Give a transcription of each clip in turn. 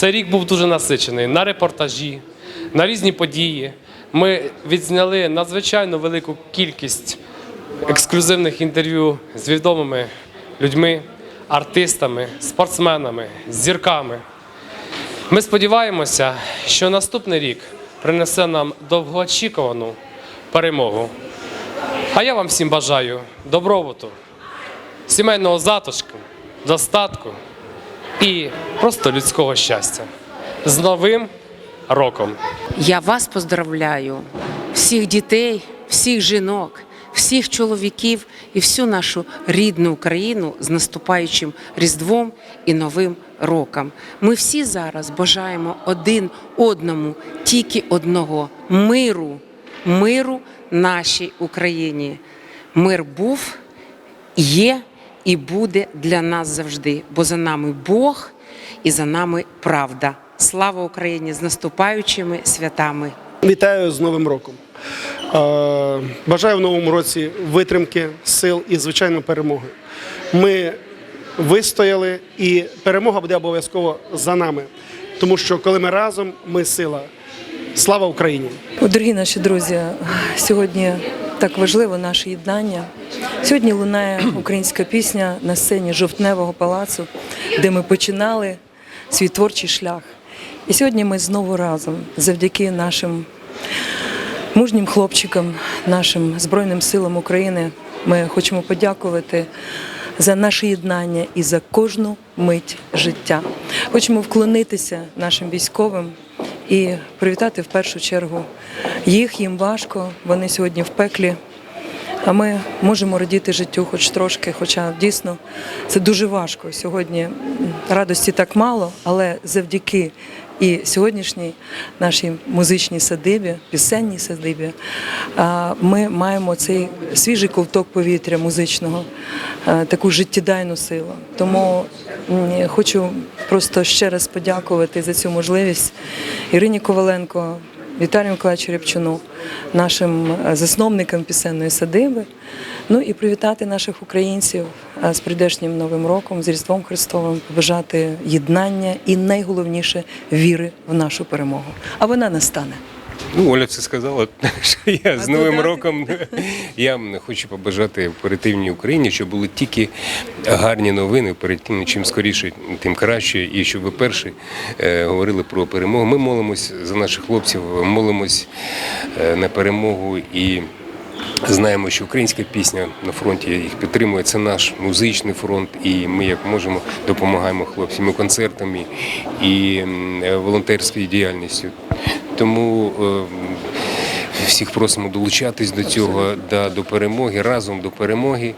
Цей рік був дуже насичений на репортажі, на різні події. Ми відзняли надзвичайно велику кількість ексклюзивних інтерв'ю з відомими людьми, артистами, спортсменами, зірками. Ми сподіваємося, що наступний рік принесе нам довгоочікувану перемогу. А я вам всім бажаю добробуту, сімейного затишку, достатку і просто людського щастя. З Новим роком! Я вас поздравляю, всіх дітей, всіх жінок, всіх чоловіків і всю нашу рідну Україну з наступаючим Різдвом і Новим роком. Ми всі зараз бажаємо один одному тільки одного миру, миру нашій Україні. Мир був, є і буде для нас завжди, бо за нами Бог і за нами правда. Слава Україні з наступаючими святами! Вітаю з Новим роком. Е, Бажаю в новому році витримки, сил і, звичайно, перемоги. Ми вистояли, і перемога буде обов'язково за нами. Тому що коли ми разом, ми сила. Слава Україні! Дорогі наші друзі, сьогодні так важливо наше єднання. Сьогодні лунає українська пісня на сцені жовтневого палацу, де ми починали свій творчий шлях. І сьогодні ми знову разом, завдяки нашим мужнім хлопчикам, нашим Збройним силам України. Ми хочемо подякувати за наше єднання і за кожну мить життя. Хочемо вклонитися нашим військовим і привітати в першу чергу їх. Їм важко. Вони сьогодні в пеклі. А ми можемо радіти життю хоч трошки, хоча дійсно це дуже важко. Сьогодні радості так мало, але завдяки і сьогоднішній нашій музичній садибі, пісенній садибі, ми маємо цей свіжий ковток повітря музичного, таку життєдайну силу. Тому хочу просто ще раз подякувати за цю можливість Ірині Коваленко. Віталію Миколаївичу Рябчуну, нашим е, засновникам пісенної садиби. Ну і привітати наших українців е, з прийдешнім новим роком, з Різдвом Христовим, побажати єднання і найголовніше віри в нашу перемогу. А вона настане. Ну, Оля це сказала, що я з Новим роком. Я хочу побажати оперативній Україні, щоб були тільки гарні новини перед тим, чим скоріше, тим краще. І щоб ви перші е, говорили про перемогу. Ми молимось за наших хлопців, молимось е, на перемогу і. Знаємо, що українська пісня на фронті їх підтримує. Це наш музичний фронт, і ми як можемо допомагаємо хлопцям і концертами і волонтерською діяльністю. Тому е, всіх просимо долучатись до цього, до перемоги, разом до перемоги.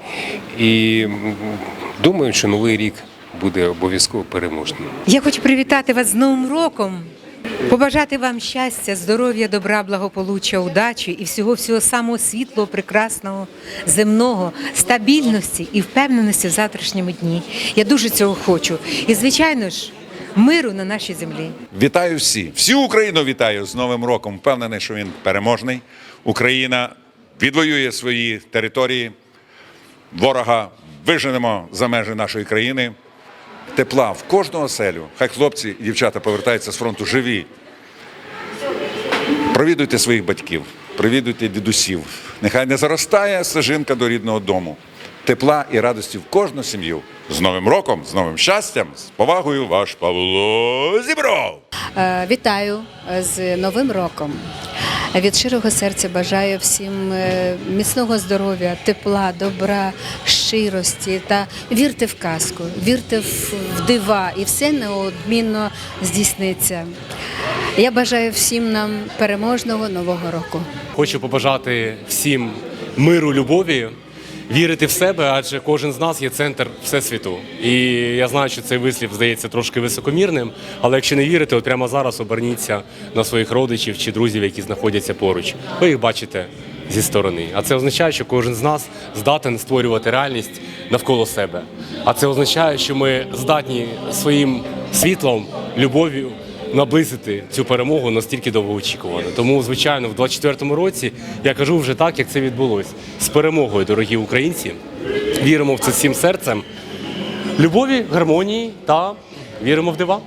І думаю, що новий рік буде обов'язково переможним. Я хочу привітати вас з Новим роком, побажати вам щастя, здоров'я, добра, благополуччя, удачі і всього всього самого світлого, прекрасного, земного, стабільності і впевненості в завтрашньому дні. Я дуже цього хочу. І, звичайно ж, миру на нашій землі. Вітаю всі, всю Україну вітаю з Новим роком. Впевнений, що він переможний. Україна відвоює свої території. Ворога виженемо за межі нашої країни. Тепла в кожну оселю. Хай хлопці і дівчата повертаються з фронту живі. Провідуйте своїх батьків, провідуйте дідусів. Нехай не заростає стежинка до рідного дому. Тепла і радості в кожну сім'ю. З Новим роком, з новим щастям, з повагою, ваш Павло Зібров. Е, Вітаю е, з Новим роком. Від щирого серця бажаю всім е, міцного здоров'я, тепла, добра, щирості та вірте в казку, вірте в в дива, і все неодмінно здійсниться. Я бажаю всім нам переможного нового року. Хочу побажати всім миру, любові, вірити в себе, адже кожен з нас є центр всесвіту. І я знаю, що цей вислів здається трошки високомірним, але якщо не вірите, от прямо зараз оберніться на своїх родичів чи друзів, які знаходяться поруч. Ви їх бачите зі сторони. А це означає, що кожен з нас здатен створювати реальність навколо себе. А це означає, що ми здатні своїм світлом, любов'ю наблизити цю перемогу настільки довгоочікувано. Тому, звичайно, в 24-му році я кажу вже так, як це відбулось. З перемогою, дорогі українці. Віримо в це всім серцем. Любові, гармонії та віримо в дива.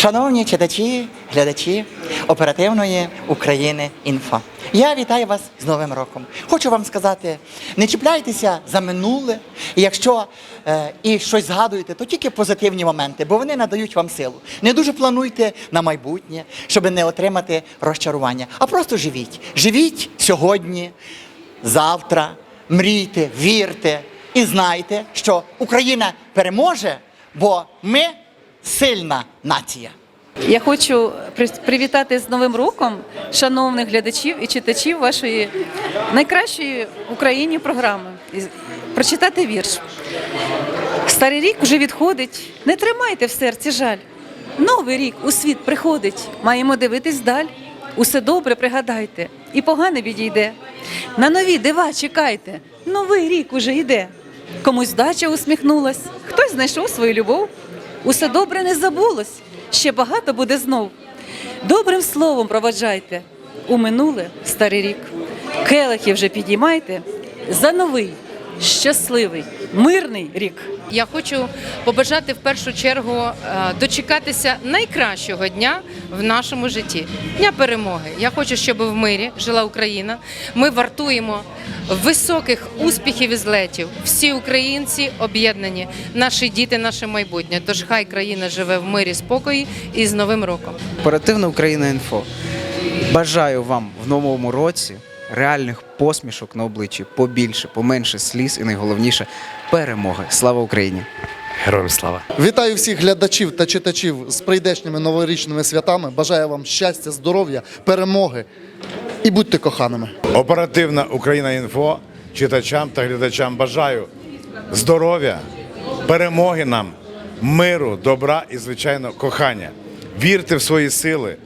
Шановні читачі, глядачі оперативної України інфо. Я вітаю вас з Новим роком. Хочу вам сказати: не чіпляйтеся за минуле, якщо е, і щось згадуєте, то тільки позитивні моменти, бо вони надають вам силу. Не дуже плануйте на майбутнє, щоб не отримати розчарування, а просто живіть. Живіть сьогодні, завтра, мрійте, вірте і знайте, що Україна переможе, бо ми сильна нація. Я хочу привітати з Новим роком шановних глядачів і читачів вашої найкращої в Україні програми. Прочитати вірш. Старий рік вже відходить. Не тримайте в серці жаль. Новий рік у світ приходить. Маємо дивитись даль. Усе добре пригадайте, і погане відійде. На нові дива чекайте. Новий рік уже йде. Комусь дача усміхнулась, хтось знайшов свою любов. Усе добре не забулось, ще багато буде знов. Добрим словом проваджайте у минуле старий рік. Келихи вже підіймайте за новий, щасливий, мирний рік. Я хочу побажати в першу чергу е, дочекатися найкращого дня в нашому житті дня перемоги. Я хочу, щоб в мирі жила Україна. Ми вартуємо високих успіхів і злетів. Всі українці об'єднані, наші діти, наше майбутнє. Тож хай країна живе в мирі, спокої і з Новим роком. Оперативна Україна інфо. Бажаю вам в новому році реальних посмішок на обличчі, побільше, поменше сліз і найголовніше перемоги. Слава Україні! Героям слава! Вітаю всіх глядачів та читачів з прийдешніми новорічними святами. Бажаю вам щастя, здоров'я, перемоги і будьте коханими. Оперативна Україна інфо читачам та глядачам бажаю здоров'я, перемоги нам, миру, добра і, звичайно, кохання. Вірте в свої сили,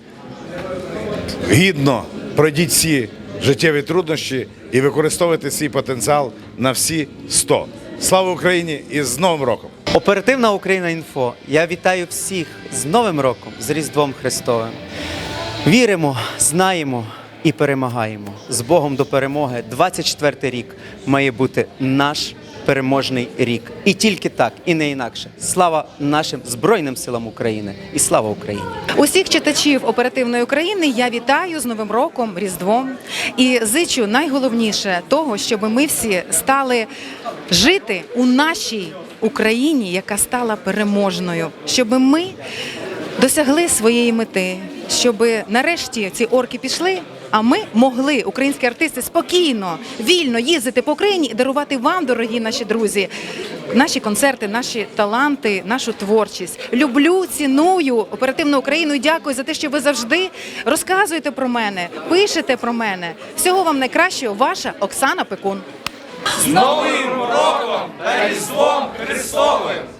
гідно пройдіть всі життєві труднощі і використовувати свій потенціал на всі 100. Слава Україні і з Новим роком! Оперативна Україна інфо. Я вітаю всіх з Новим роком, з Різдвом Христовим. Віримо, знаємо і перемагаємо. З Богом до перемоги. 24 рік має бути наш переможний рік. І тільки так, і не інакше. Слава нашим Збройним силам України і слава Україні! Усіх читачів оперативної України я вітаю з Новим роком, Різдвом і зичу найголовніше того, щоб ми всі стали жити у нашій Україні, яка стала переможною, щоб ми досягли своєї мети, щоб нарешті ці орки пішли. А ми могли, українські артисти, спокійно, вільно їздити по Україні і дарувати вам, дорогі наші друзі, наші концерти, наші таланти, нашу творчість. Люблю, ціную оперативну Україну і дякую за те, що ви завжди розказуєте про мене, пишете про мене. Всього вам найкращого, ваша Оксана Пекун. З Новим роком та Різдвом Христовим!